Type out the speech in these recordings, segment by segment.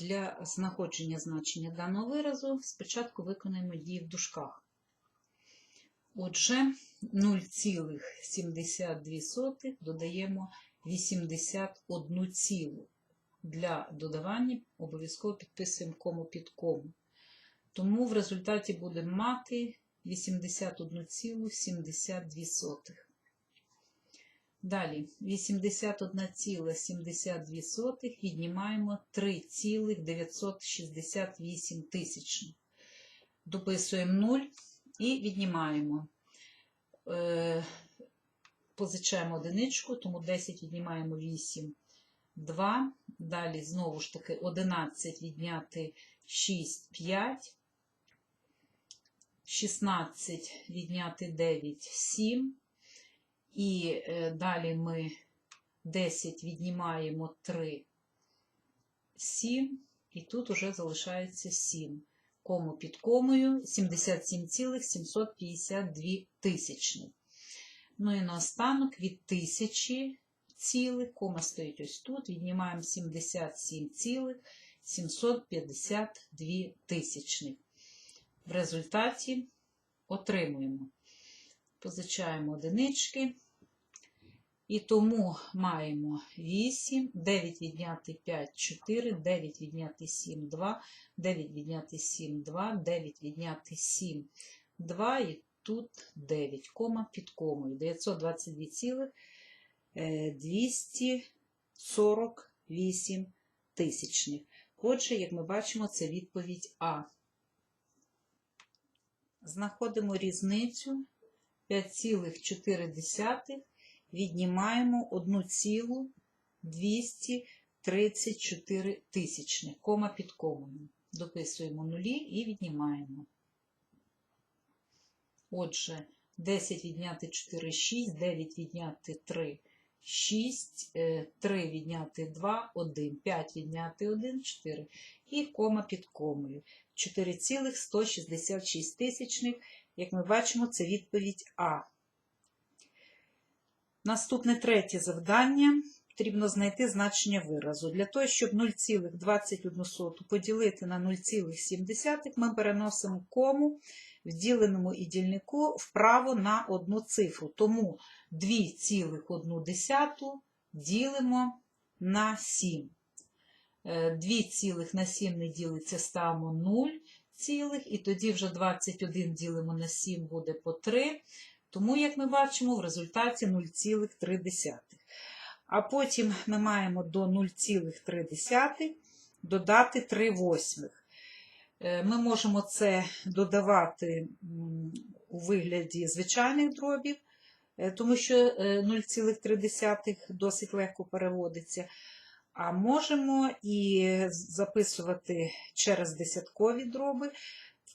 Для знаходження значення даного виразу спочатку виконаємо дії в дужках. Отже, 0,72 додаємо 81 цілу. Для додавання обов'язково підписуємо кому під кому. Тому в результаті будемо мати 81,72. Далі 81,72 віднімаємо 3,968 тисячних. Дописуємо 0 і віднімаємо. Е, Позичаємо одиничку, тому 10 віднімаємо 8, 2. Далі знову ж таки 11 відняти 6, 5. 16 відняти 9, 7. І е, далі ми 10 віднімаємо 3, 7. І тут уже залишається 7. Кому під комою 77,752 тисячні. Ну і наостанок від тисячі цілих, кома стоїть ось тут, віднімаємо 77,752 тисячних. В результаті отримуємо. Позичаємо одинички. І тому маємо 8, 9 відняти 5, 4, 9 відняти 7, 2, 9 відняти 7, 2, 9 відняти 7, 2 і тут 9, кома під комою. 922,248 тисячних. Отже, як ми бачимо, це відповідь А. Знаходимо різницю 5,4 віднімаємо 1,234 тисячних, кома під комою. Дописуємо нулі і віднімаємо. Отже, 10 відняти 4, 6, 9 відняти 3, 6, 3 відняти 2, 1, 5 відняти 1, 4 і кома під комою. 4,166 тисячних. Як ми бачимо, це відповідь А. Наступне третє завдання. Потрібно знайти значення виразу. Для того, щоб 0,21 поділити на 0,7, ми переносимо кому в діленому і дільнику вправо на одну цифру. Тому 2,1 ділимо на 7. 2 на 7 не ділиться, ставимо 0 цілих, і тоді вже 21 ділимо на 7 буде по 3. Тому, як ми бачимо, в результаті 0,3. А потім ми маємо до 0,3 додати 3 восьмих. Е, Ми можемо це додавати у вигляді звичайних дробів, е, тому що 0,3 досить легко переводиться. А можемо і записувати через десяткові дроби.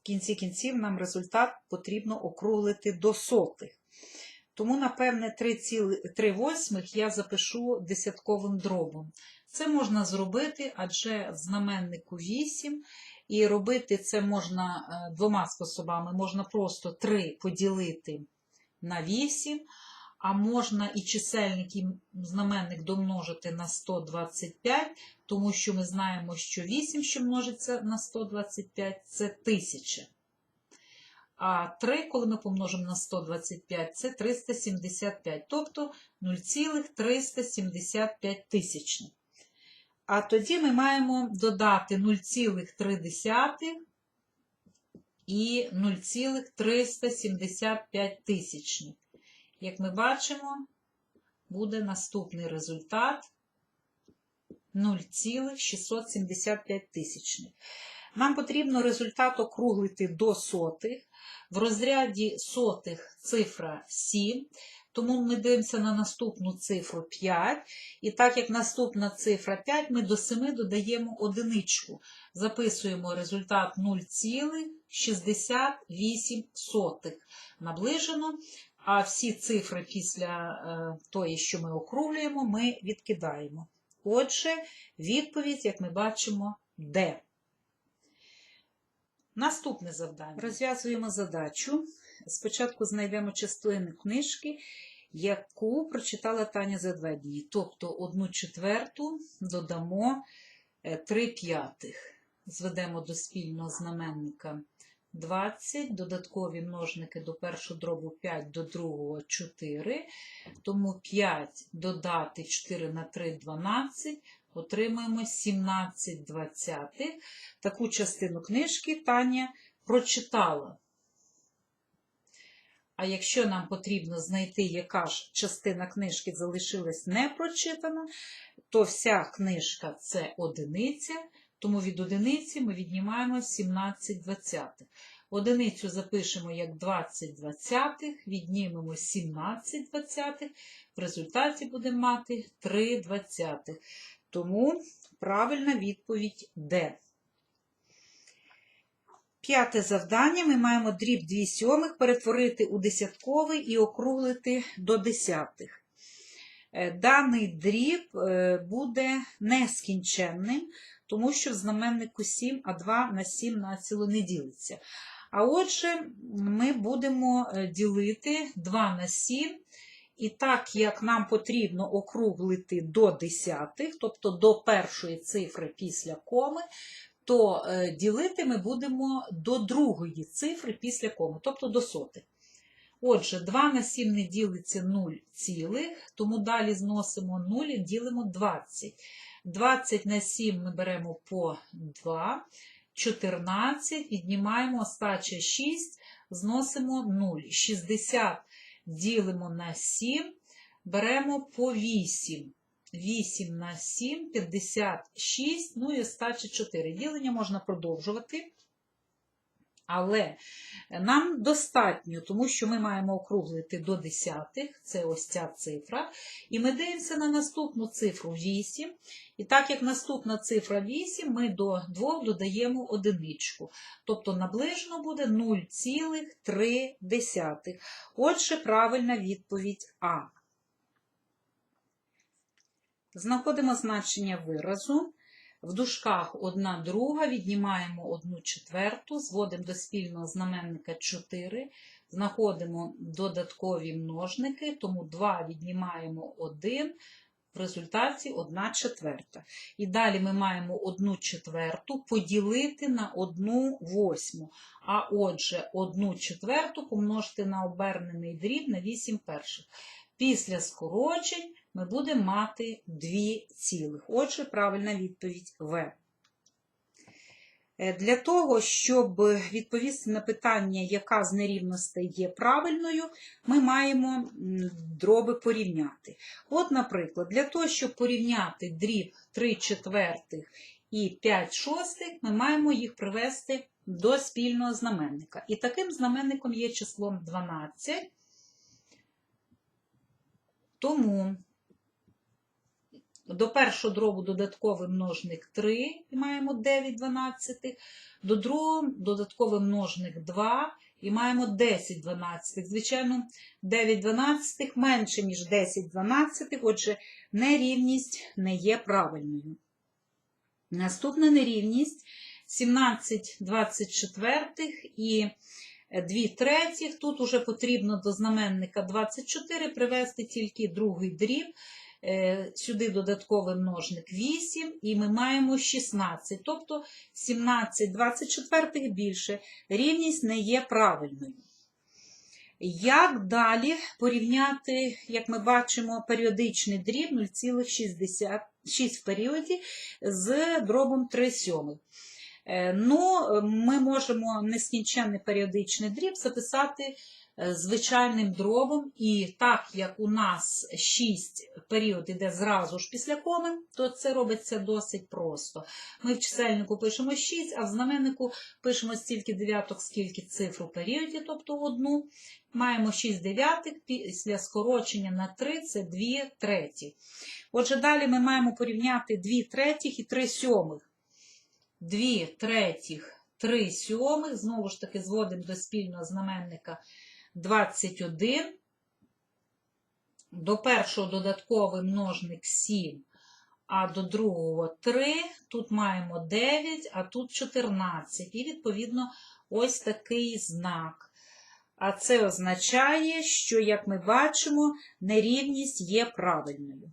В кінці кінців нам результат потрібно округлити до сотих. Тому, напевне, 3 восьмих я запишу десятковим дробом. Це можна зробити, адже знаменнику 8, і робити це можна двома способами. Можна просто 3 поділити на 8, а можна і чисельник, і знаменник домножити на 125, тому що ми знаємо, що 8, що множиться на 125, це 1000. А 3, коли ми помножимо на 125, це 375, тобто 0,375 тисячних. А тоді ми маємо додати 0,3 і 0,375 тисячних. Як ми бачимо, буде наступний результат 0,675 тисячних. Нам потрібно результат округлити до сотих. В розряді сотих цифра 7, тому ми дивимося на наступну цифру 5. І так як наступна цифра 5, ми до 7 додаємо одиничку. Записуємо результат 0,68 наближено. А всі цифри після е, тої, що ми округлюємо, ми відкидаємо. Отже, відповідь, як ми бачимо, Д. Наступне завдання. Розв'язуємо задачу. Спочатку знайдемо частину книжки, яку прочитала Таня за два дні. Тобто одну четверту додамо 3 п'ятих. Зведемо до спільного знаменника 20, додаткові множники до першого дробу 5, до другого 4. Тому 5 додати 4 на 3 – 12, отримаємо 17 двадцятих. Таку частину книжки Таня прочитала. А якщо нам потрібно знайти, яка ж частина книжки залишилась не прочитана, то вся книжка це одиниця, тому від одиниці ми віднімаємо 17 двадцятих. Одиницю запишемо як 20 двадцятих, віднімемо 17 двадцятих, в результаті будемо мати 3 двадцятих. Тому правильна відповідь Д. П'яте завдання. Ми маємо дріб 2 сьомих перетворити у десятковий і округлити до десятих. Е, Даний дріб е, буде нескінченним, тому що в знаменнику 7, а 2 на 7 націло не ділиться. А отже, ми будемо е, ділити 2 на 7. І так як нам потрібно округлити до десятих, тобто до першої цифри після коми, то е, ділити ми будемо до другої цифри після коми, тобто до сотих. Отже, 2 на 7 не ділиться 0 цілих, тому далі зносимо 0 і ділимо 20. 20 на 7 ми беремо по 2, 14, віднімаємо остача 6, зносимо 0. 60 ділимо на 7, беремо по 8. 8 на 7, 56, ну і остача 4. Ділення можна продовжувати. Але нам достатньо, тому що ми маємо округлити до десятих, це ось ця цифра. І ми дивимося на наступну цифру 8. І так як наступна цифра 8, ми до 2 додаємо одиничку. Тобто наближено буде 0,3. Отже, правильна відповідь А. Знаходимо значення виразу. В дужках 1 друга, віднімаємо 1 четверту, зводимо до спільного знаменника 4, знаходимо додаткові множники, тому 2 віднімаємо 1, в результаті 1 четверта. І далі ми маємо 1 четверту поділити на 1 восьму. А отже, 1 четверту помножити на обернений дріб на 8 перших. Після скорочень ми будемо мати 2 цілих. Отже, правильна відповідь В. Е, Для того, щоб відповісти на питання, яка з нерівностей є правильною, ми маємо дроби порівняти. От, наприклад, для того, щоб порівняти дріб 3 четвертих і 5 шостих, ми маємо їх привести до спільного знаменника. І таким знаменником є числом 12. Тому до першого дробу додатковий множник 3 і маємо 9 дванадцятих, до другого додатковий множник 2 і маємо 10 дванадцятих. Звичайно, 9 дванадцятих менше, ніж 10 дванадцятих, отже, нерівність не є правильною. Наступна нерівність 17 24 і 2 третіх. Тут уже потрібно до знаменника 24 привести тільки другий дріб. Е, Сюди додатковий множник 8, і ми маємо 16. Тобто 17 24 більше. Рівність не є правильною. Як далі порівняти, як ми бачимо, періодичний дріб 0,66 в періоді з дробом 3 сьомих? Е, Ну, ми можемо нескінченний періодичний дріб записати звичайним дробом, і так як у нас 6 період іде зразу ж після коми, то це робиться досить просто. Ми в чисельнику пишемо 6, а в знаменнику пишемо стільки дев'яток, скільки цифр у періоді, тобто одну. Маємо 6 дев'ятих, після скорочення на 3 це 2 треті. Отже, далі ми маємо порівняти 2 третіх і 3 сьомих. 2 третіх, 3 сьомих, знову ж таки, зводимо до спільного знаменника 21. До першого додатковий множник 7, а до другого 3. Тут маємо 9, а тут 14. І, відповідно, ось такий знак. А це означає, що, як ми бачимо, нерівність є правильною.